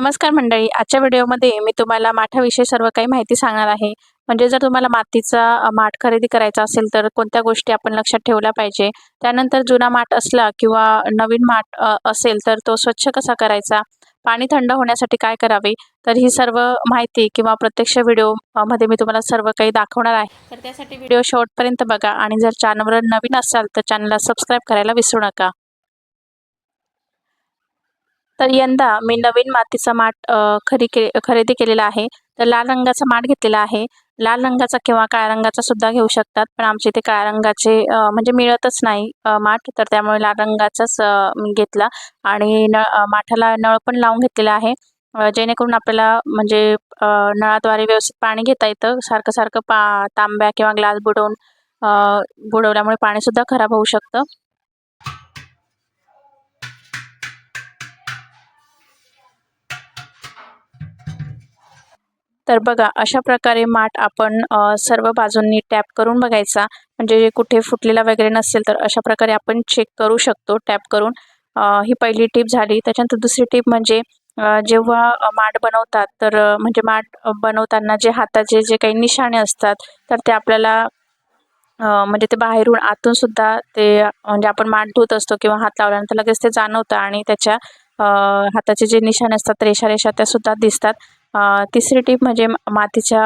नमस्कार मंडळी. आजच्या व्हिडिओमध्ये मी तुम्हाला माठाविषयी सर्व काही माहिती सांगणार आहे. म्हणजे जर तुम्हाला मातीचा माठ खरेदी करायचा असेल तर कोणत्या गोष्टी आपण लक्षात ठेवल्या पाहिजे? त्यानंतर जुना माठ असला किंवा नवीन माठ असेल तर तो स्वच्छ कसा करायचा? पाणी थंड होण्यासाठी काय करावे? तर ही सर्व माहिती किंवा प्रत्यक्ष व्हिडिओमध्ये मी तुम्हाला सर्व काही दाखवणार आहे. तर त्यासाठी व्हिडिओ शेवटपर्यंत बघा आणि जर चॅनलवर नवीन असाल तर चॅनलला सबस्क्राईब करायला विसरू नका. तर यंदा मी नवीन मातीचा माठ खरी के खरेदी केलेला आहे. तर लाल रंगाचा माठ घेतलेला आहे. लाल रंगाचा किंवा काळ्या रंगाचा सुद्धा घेऊ शकतात पण आमच्या इथे काळ्या रंगाचे म्हणजे मिळतच नाही माठ. तर त्यामुळे लाल रंगाचाच मी घेतला आणि न माठाला नळ पण लावून घेतलेला आहे. जेणेकरून आपल्याला म्हणजे नळाद्वारे व्यवस्थित पाणी घेता येतं. सारखं सारखं पा तांब्या किंवा ग्लास बुडवून बुडवल्यामुळे पाणीसुद्धा खराब होऊ शकतं. तर बघा अशा प्रकारे माठ आपण सर्व बाजूंनी टॅप करून बघायचा. म्हणजे कुठे फुटलेला वगैरे नसेल तर अशा प्रकारे आपण चेक करू शकतो टॅप करून. ही पहिली टीप झाली. त्याच्यानंतर दुसरी टीप म्हणजे जेव्हा माठ बनवतात तर म्हणजे माठ बनवताना जे हाताचे जे काही निशाणे असतात तर ते आपल्याला म्हणजे ते बाहेरून आतून सुद्धा ते म्हणजे आपण माठ धुत असतो किंवा हात लावल्यानंतर लगेच ते जाणवतं आणि त्याच्या हाताचे जे निशाणे असतात रेषा रेषा त्या सुद्धा दिसतात. तिसरी टीप म्हणजे मातीच्या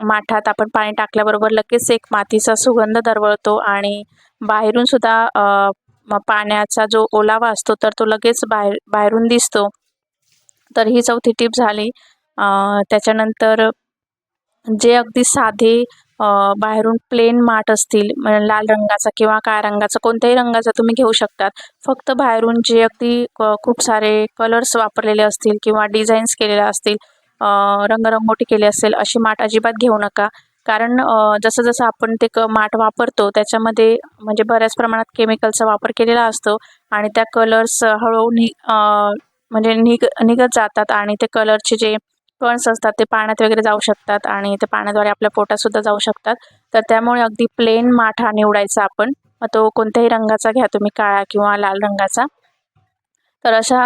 माठात आपण पाणी टाकल्याबरोबर लगेच एक मातीचा सुगंध दरवळतो आणि बाहेरून सुद्धा पाण्याचा जो ओलावा असतो तर तो लगेच बाहेर बाहेरून दिसतो. तर ही चौथी टीप झाली. त्याच्यानंतर जे अगदी साधे बाहेरून प्लेन माठ असतील लाल रंगाचा किंवा काळ्या रंगाचा कोणत्याही रंगाचा तुम्ही घेऊ शकतात. फक्त बाहेरून जे अगदी क- खूप सारे कलर्स वापरलेले असतील किंवा डिझाईन्स केलेल्या असतील रंगरंगोटी केली असेल अशी माठ अजिबात घेऊ नका. कारण जसं जसं आपण ते क माठ वापरतो त्याच्यामध्ये म्हणजे बऱ्याच प्रमाणात केमिकलचा वापर केलेला असतो आणि त्या कलर्स हळूहळू नि म्हणजे निघ निघत जातात आणि ते कलरचे जे कणस असतात ते पाण्यात वगैरे जाऊ शकतात आणि ते पाण्याद्वारे आपल्या पोटातसुद्धा जाऊ शकतात. तर त्यामुळे अगदी प्लेन माठ हा निवडायचा आपण. तो कोणत्याही रंगाचा घ्या तुम्ही काळा किंवा लाल रंगाचा. तर अशा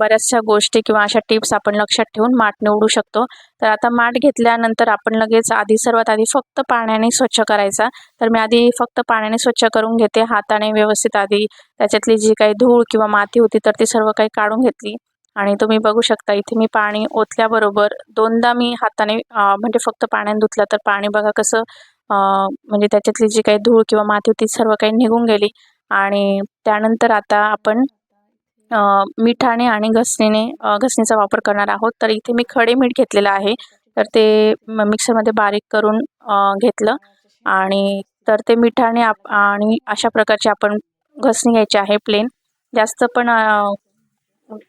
बऱ्याचशा गोष्टी किंवा अशा टिप्स आपण लक्षात ठेवून माठ निवडू शकतो. तर आता माठ घेतल्यानंतर आपण लगेच आधी सर्वात आधी फक्त पाण्याने स्वच्छ करायचा. तर मी आधी फक्त पाण्याने स्वच्छ करून घेते हाताने व्यवस्थित आधी त्याच्यातली जी काही धूळ किंवा माती होती तर ती सर्व काही काढून घेतली. आणि तुम्ही बघू शकता इथे मी पाणी ओतल्याबरोबर दोनदा मी हाताने म्हणजे फक्त पाण्याने धुतलं तर पाणी बघा कसं म्हणजे त्याच्यातली जी काही धूळ किंवा माती होती सर्व काही निघून गेली. आणि त्यानंतर आता आपण मिठाने आणि घसणीने घसणीचा वापर करणार आहोत. तर इथे मी खडे मीठ घेतलेलं आहे. तर ते मिक्सरमध्ये बारीक करून घेतलं. आणि तर ते मिठाने आप आणि अशा प्रकारची आपण घसणी घ्यायची आहे प्लेन जास्त पण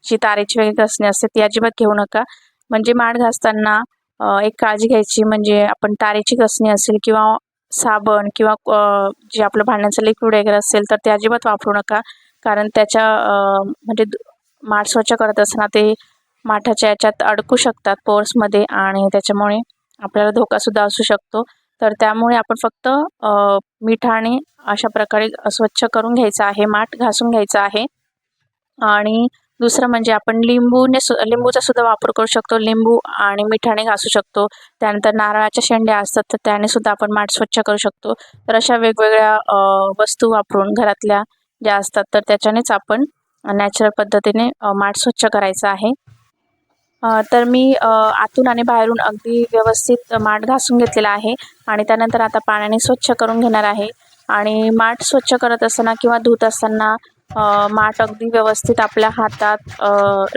जी तारेची वगैरे घसणी असते ती अजिबात घेऊ नका. म्हणजे माठ घासताना एक काळजी घ्यायची. म्हणजे आपण तारेची घसणी असेल किंवा साबण किंवा जे आपलं भांड्यांचं लिक्विड वगैरे असेल तर ते अजिबात वापरू नका. कारण त्याच्या म्हणजे माठ स्वच्छ करत असताना ते माठाच्या याच्यात अडकू शकतात पोर्समध्ये आणि त्याच्यामुळे आपल्याला धोकासुद्धा असू शकतो. तर त्यामुळे आपण फक्त मिठाने अशा प्रकारे स्वच्छ करून घ्यायचं आहे माठ घासून घ्यायचं आहे. आणि दुसरं म्हणजे आपण लिंबूने सु लिंबूचा सुद्धा वापर करू शकतो लिंबू आणि मिठाने घासू शकतो. त्यानंतर नारळाच्या शेंड्या असतात तर त्याने सुद्धा आपण माठ स्वच्छ करू शकतो. तर अशा वेगवेगळ्या वस्तू वापरून घरातल्या ज्या असतात तर त्याच्यानेच आपण नॅचरल पद्धतीने माठ स्वच्छ करायचं आहे. तर मी आतून आणि बाहेरून अगदी व्यवस्थित माठ घासून घेतलेला आहे आणि त्यानंतर आता पाण्याने स्वच्छ करून घेणार आहे. आणि माठ स्वच्छ करत असताना किंवा धुत असताना माठ अगदी व्यवस्थित आपल्या हातात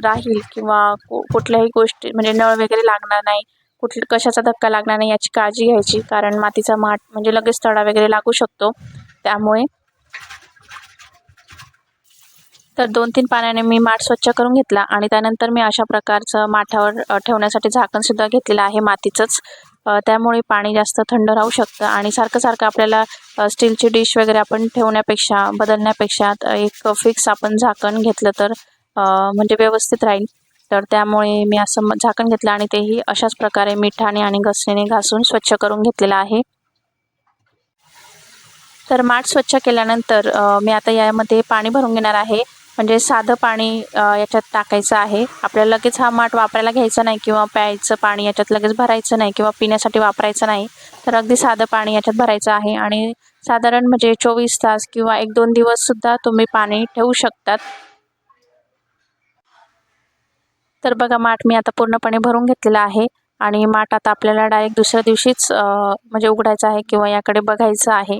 राहील किंवा कु कुठल्याही गोष्टी म्हणजे नळ वगैरे लागणार नाही कुठलं कशाचा धक्का लागणार नाही याची काळजी घ्यायची. कारण मातीचा माठ म्हणजे लगेच तडा वगैरे लागू शकतो. त्यामुळे तर दोन तीन पाण्याने मी माठ स्वच्छ करून घेतला आणि त्यानंतर मी अशा प्रकारचं माठावर ठेवण्यासाठी झाकणसुद्धा घेतलेलं आहे मातीचंच. त्यामुळे पाणी जास्त थंड राहू शकतं आणि सारखं सारखं आपल्याला स्टीलची डिश वगैरे आपण ठेवण्यापेक्षा बदलण्यापेक्षा एक फिक्स आपण झाकण घेतलं तर म्हणजे व्यवस्थित राहील. तर त्यामुळे मी असं झाकण घेतलं आणि तेही अशाच प्रकारे मिठाने आणि घसणीने घासून स्वच्छ करून घेतलेलं आहे. तर माठ स्वच्छ केल्यानंतर मी आता यामध्ये पाणी भरून घेणार आहे. म्हणजे साधं पाणी याच्यात टाकायचं आहे. आपल्याला लगेच हा माठ वापरायला घ्यायचा नाही किंवा प्यायचं पाणी याच्यात लगेच भरायचं नाही किंवा पिण्यासाठी वापरायचं नाही. तर अगदी साधं पाणी याच्यात भरायचं आहे आणि साधारण म्हणजे चोवीस तास किंवा एक दोन दिवससुद्धा तुम्ही पाणी ठेवू शकतात. तर बघा माठ मी आता पूर्णपणे भरून घेतलेला आहे आणि माठ आता आपल्याला डायरेक्ट दुसऱ्या दिवशीच म्हणजे उघडायचं आहे किंवा याकडे बघायचं आहे.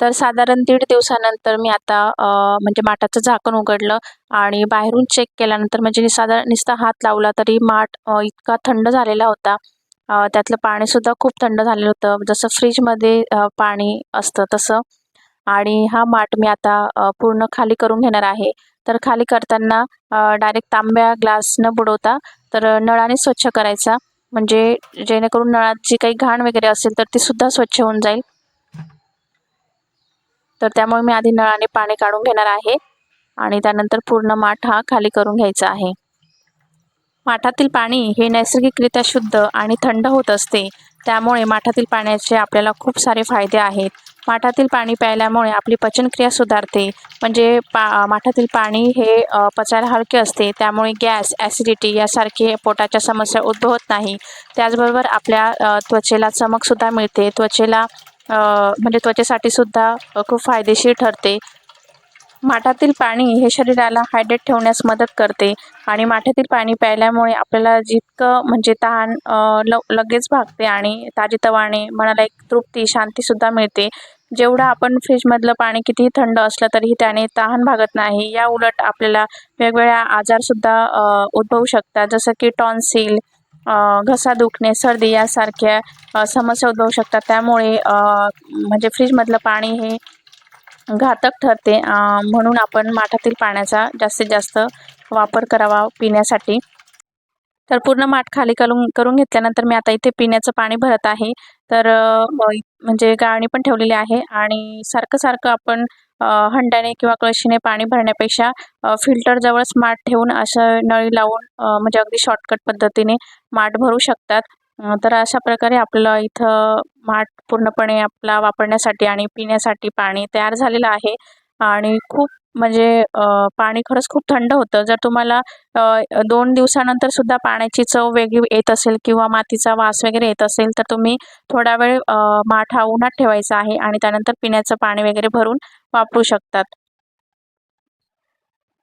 तर साधारण दीड दिवसानंतर मी आता म्हणजे माठाचं झाकण उघडलं आणि बाहेरून चेक केल्यानंतर म्हणजे साधारण नुसता हात लावला तरी माठ इतका थंड झालेला होता. त्यातलं पाणीसुद्धा खूप थंड झालेलं होतं. जसं फ्रीजमध्ये पाणी असतं तसं. आणि हा माठ मी आता पूर्ण खाली करून घेणार आहे. तर खाली करताना डायरेक्ट तांब्या ग्लास न बुडवता तर नळाने स्वच्छ करायचा. म्हणजे जेणेकरून नळात जी काही घाण वगैरे असेल तर ती सुद्धा स्वच्छ होऊन जाईल. तर त्यामुळे मी आधी नळाने पाणी काढून घेणार आहे आणि त्यानंतर पूर्ण माठ हा खाली करून घ्यायचा आहे. माठातील पाणी हे नैसर्गिकरित्या शुद्ध आणि थंड होत असते. त्यामुळे माठातील पाण्याचे आपल्याला खूप सारे फायदे आहेत. माठातील पाणी प्यायल्यामुळे आपली पचनक्रिया सुधारते. म्हणजे पा माठातील पाणी हे पचायला हलके असते. त्यामुळे गॅस ॲसिडिटी यासारखे पोटाच्या समस्या उद्भवत नाही. त्याचबरोबर आपल्या त्वचेला चमकसुद्धा मिळते. त्वचेला म्हणजे त्वचेसाठी सुद्धा खूप फायदेशीर ठरते. माठातील पाणी हे शरीराला हायड्रेट ठेवण्यास मदत करते आणि माठातील पाणी प्यायल्यामुळे आपल्याला जितकं म्हणजे तहान ल लगेच भागते आणि ताजेतवाने मनाला एक तृप्ती शांतीसुद्धा मिळते. जेवढं आपण फ्रीजमधलं पाणी कितीही थंड असलं तरीही त्याने तहान भागत नाही. या उलट आपल्याला वेगवेगळ्या आजारसुद्धा उद्भवू शकतात. जसं की टॉन्सिल घसा दुखणे सर्दी यासारख्या समस्या उद्भवू शकतात. त्यामुळे अ, म्हणजे फ्रीजमधलं पाणी हे घातक ठरते. म्हणून आपण माठातील पाण्याचा जास्तीत जास्त वापर करावा पिण्यासाठी. तर पूर्ण माठ खाली करून करून घेतल्यानंतर मी आता इथे पिण्याचं पाणी भरत आहे. तर म्हणजे गाळणी पण ठेवलेली आहे आणि सारखं सारखं आपण हंडाने हंड्याने किंवा कळशीने पाणी भरण्यापेक्षा फिल्टर फिल्टरजवळच माठ ठेवून असं नळी लावून म्हणजे अगदी शॉर्टकट पद्धतीने माठ भरू शकतात. तर अशा प्रकारे आपलं इथं माठ पूर्णपणे आपला वापरण्यासाठी आणि पिण्यासाठी पाणी तयार झालेलं आहे. आणि खूप म्हणजे अ, पाणी खरंच खूप थंड होतं. जर तुम्हाला अ, दोन दिवसानंतर सुद्धा पाण्याची चव वेगळी येत असेल किंवा मातीचा वास वगैरे येत असेल तर तुम्ही थोडा वेळ अ, माठ हा उन्हात ठेवायचा आहे आणि त्यानंतर पिण्याचं पाणी वगैरे भरून वापरू शकतात.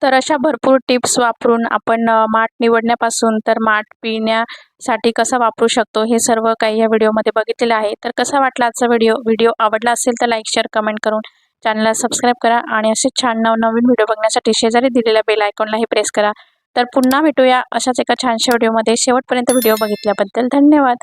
तर अशा भरपूर टिप्स वापरून आपण अ, माठ निवडण्यापासून तर माठ पिण्यासाठी कसा वापरू शकतो हे सर्व काही या व्हिडिओमध्ये बघितलेलं आहे. तर कसा वाटला आजचा व्हिडिओ? व्हिडिओ आवडला असेल तर लाईक शेअर कमेंट करून चॅनलला सबस्क्राईब करा आणि असे छान नवनवीन व्हिडिओ बघण्यासाठी शेजारी दिलेल्या बेल आयकॉनलाही प्रेस करा. तर पुन्हा भेटूया अशाच एका छानशा व्हिडिओमध्ये. शेवटपर्यंत व्हिडिओ बघितल्याबद्दल धन्यवाद.